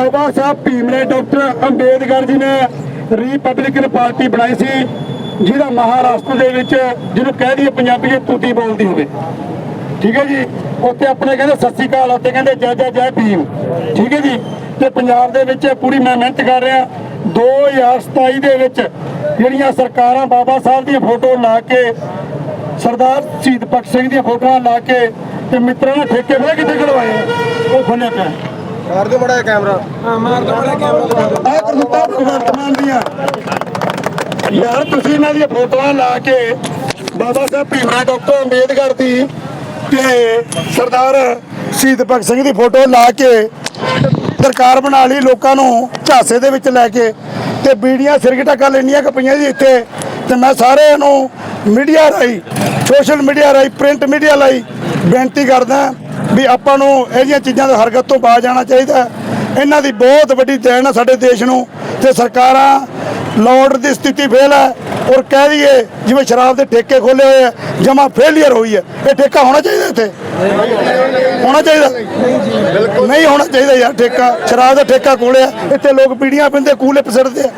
ਬਾਬਾ Sahib Bhimrao doctor Ambedkar ji ਨੇ Republican party ਬਣਾਈ ਸੀ, ਜਿਹਦਾ ਮਹਾਰਾਸ਼ਟਰ ਦੇ ਵਿੱਚ ਜਿਹਨੂੰ ਕਹਿ ਦਈਏ ਪੰਜਾਬੀ ਵਿੱਚ ਤੂਤੀ ਬੋਲਦੀ ਹੋਵੇ। ਠੀਕ ਹੈ ਜੀ? ਉੱਥੇ ਆਪਣੇ ਕਹਿੰਦੇ ਸਤਿ ਸ਼੍ਰੀ ਉੱਥੇ ਕਹਿੰਦੇ ਜੈ ਜੈ ਜੈ ਭੀਮ। ਠੀਕ ਹੈ ਜੀ? ਤੇ ਪੰਜਾਬ ਦੇ ਵਿੱਚ ਪੂਰੀ ਮੈਂ ਮਿਹਨਤ ਕਰ ਰਿਹਾ। 2027 ਦੇ ਵਿੱਚ ਜਿਹੜੀਆਂ ਸਰਕਾਰਾਂ ਬਾਬਾ ਸਾਹਿਬ ਦੀਆਂ ਫੋਟੋ ਲਾ ਕੇ, ਸਰਦਾਰ ਸ਼ਹੀਦ ਭਗਤ ਸਿੰਘ ਦੀਆਂ ਫੋਟੋਆਂ ਲਾ ਕੇ ਤੇ ਮਿੱਤਰਾਂ ਨੇ ਠੇਕੇ ਪਤਾ ਕਿੱਥੇ ਖੜਵਾਏ ਉਹ ਖੋਲਿਆ ਪਿਆ। ਮਾਰ ਦਿਓ ਮੜਾ ਕੈਮਰਾ। ਆਹ ਕਰਤੂਤਾਂ ਭਗਵੰਤ ਮਾਨ ਦੀਆਂ। ਯਾਰ ਤੁਸੀਂ ਇਹਨਾਂ ਦੀਆਂ ਫੋਟੋਆਂ ਲਾ ਕੇ ਬਾਬਾ ਸਾਹਿਬ ਭੀਮਰਾਓ ਡਾਕਟਰ ਅੰਬੇਦਕਰ ਦੀ ਤੇ ਸਰਦਾਰ ਸ਼ਹੀਦ ਭਗਤ ਸਿੰਘ ਦੀ ਫੋਟੋ ਲਾ ਕੇ ਸਰਕਾਰ ਬਣਾ ਲਈ ਲੋਕਾਂ ਨੂੰ ਝਾਸੇ ਦੇ ਵਿੱਚ ਲੈ ਕੇ ਤੇ ਬੀੜੀਆਂ ਸਿਰਗਟਾ ਕਰ ਲੈਣੀਆਂ ਕਿ ਪਈਆਂ ਜੀ ਇੱਥੇ ਤੇ ਮੈਂ ਸਾਰਿਆਂ ਨੂੰ ਮੀਡੀਆ ਰਾਹੀਂ ਸੋਸ਼ਲ ਮੀਡੀਆ ਰਾਹੀਂ, ਪ੍ਰਿੰਟ ਮੀਡੀਆ ਰਾਹੀਂ ਬੇਨਤੀ ਕਰਦਾ ਵੀ ਆਪਾਂ ਨੂੰ ਇਹ ਜਿਹੀਆਂ ਚੀਜ਼ਾਂ ਤੋਂ ਹਰਕਤ ਤੋਂ ਬਾਜ ਜਾਣਾ ਚਾਹੀਦਾ ਇਹਨਾਂ ਦੀ ਬਹੁਤ ਵੱਡੀ ਦੇਣ ਹੈ ਸਾਡੇ ਦੇਸ਼ ਨੂੰ ਤੇ ਸਰਕਾਰਾਂ ਲੋੜ ਦੀ ਸਥਿਤੀ ਫੇਲ ਹੈ ਔਰ ਕਹਿ ਲਈਏ ਜਿਵੇਂ ਸ਼ਰਾਬ ਦੇ ਠੇਕੇ ਖੋਲੇ ਹੋਏ ਆ ਜਮਾ ਫੇਲੀਅਰ ਹੋਈ ਹੈ। ਇਹ ਠੇਕਾ ਹੋਣਾ ਚਾਹੀਦਾ ਇੱਥੇ। ਹੋਣਾ ਚਾਹੀਦਾ। ਨਹੀਂ ਹੋਣਾ ਚਾਹੀਦਾ ਯਾਰ ਠੇਕਾ ਸ਼ਰਾਬ ਦਾ ਠੇਕਾ ਖੋਲਿਆ ਇੱਥੇ ਲੋਕ ਪੀੜੀਆਂ ਪਿੰਦੇ ਕੂਲੇ ਪਸੜਦੇ ਆ।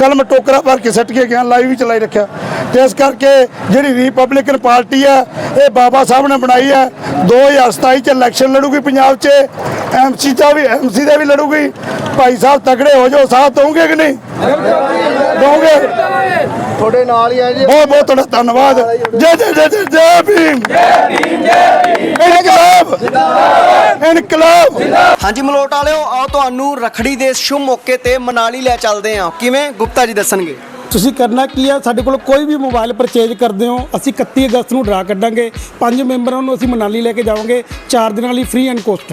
ਕੱਲ ਮੈਂ ਟੋਕਰਾ ਭਰ ਕੇ ਸੱਟ ਕੇ ਗਿਆ ਲਾਈਵ ਵੀ ਚਲਾਈ ਰੱਖਿਆ। ਤੇ ਇਸ ਕਰਕੇ ਜਿਹੜੀ ਰਿਪਬਲਿਕਨ ਪਾਰਟੀ ਹੈ ਇਹ ਬਾਬਾ ਸਾਹਿਬ ਨੇ ਬਣਾਈ ਹੈ 2027 ਚ ਇਲੈਕਸ਼ਨ ਲੜੂਗੀ ਪੰਜਾਬ 'ਚ ਐਮਸੀ ਦਾ ਵੀ ਐਮਸੀ ਦਾ ਵੀ ਲੜੂਗੀ। ਭਾਈ ਸਾਹਿਬ ਤਗੜੇ ਹੋ ਜਾਓ ਸਾਥ ਦੋਗੇ ਕਿ ਨਹੀਂ? ਦੋਗੇ ਤੁਹਾਡੇ ਨਾਲ ਹੀ ਹੈ ਜੀ। ਬਹੁਤ ਬਹੁਤ ਤੁਹਾਡਾ ਧੰਨਵਾਦ। ਜੈ ਜੈ ਜੈ ਜੈ ਭੀਮ। ਜੈ ਭੀਮ। ਇਨਕਲਾਬ ਇਨਕਲਾਬ। ਹਾਂਜੀ ਮਲੋਟ ਵਾਲਿਓ ਆਓ ਤੁਹਾਨੂੰ ਰਖੜੀ ਦੇ ਸ਼ੁਭ ਮੌਕੇ ਤੇ ਮਨਾਲੀ ਲੈ ਚੱਲਦੇ ਹਾਂ। ਕਿਵੇਂ? ਗੁਪਤਾ ਜੀ ਦੱਸਣਗੇ। ਤੁਸੀਂ ਕਰਨਾ ਕੀ ਹੈ ਸਾਡੇ ਕੋਲ ਕੋਈ ਵੀ ਮੋਬਾਈਲ ਪਰਚੇਜ ਕਰਦੇ ਹੋ ਅਸੀਂ 31 ਅਗਸਤ ਨੂੰ ਡਰਾ ਕੱਢਾਂਗੇ। ਪੰਜ ਮੈਂਬਰਾਂ ਨੂੰ ਅਸੀਂ ਮਨਾਲੀ ਲੈ ਕੇ ਜਾਵਾਂਗੇ। 4 ਦਿਨਾਂ ਲਈ ਫ੍ਰੀ ਐਂਡ ਕੋਸਟ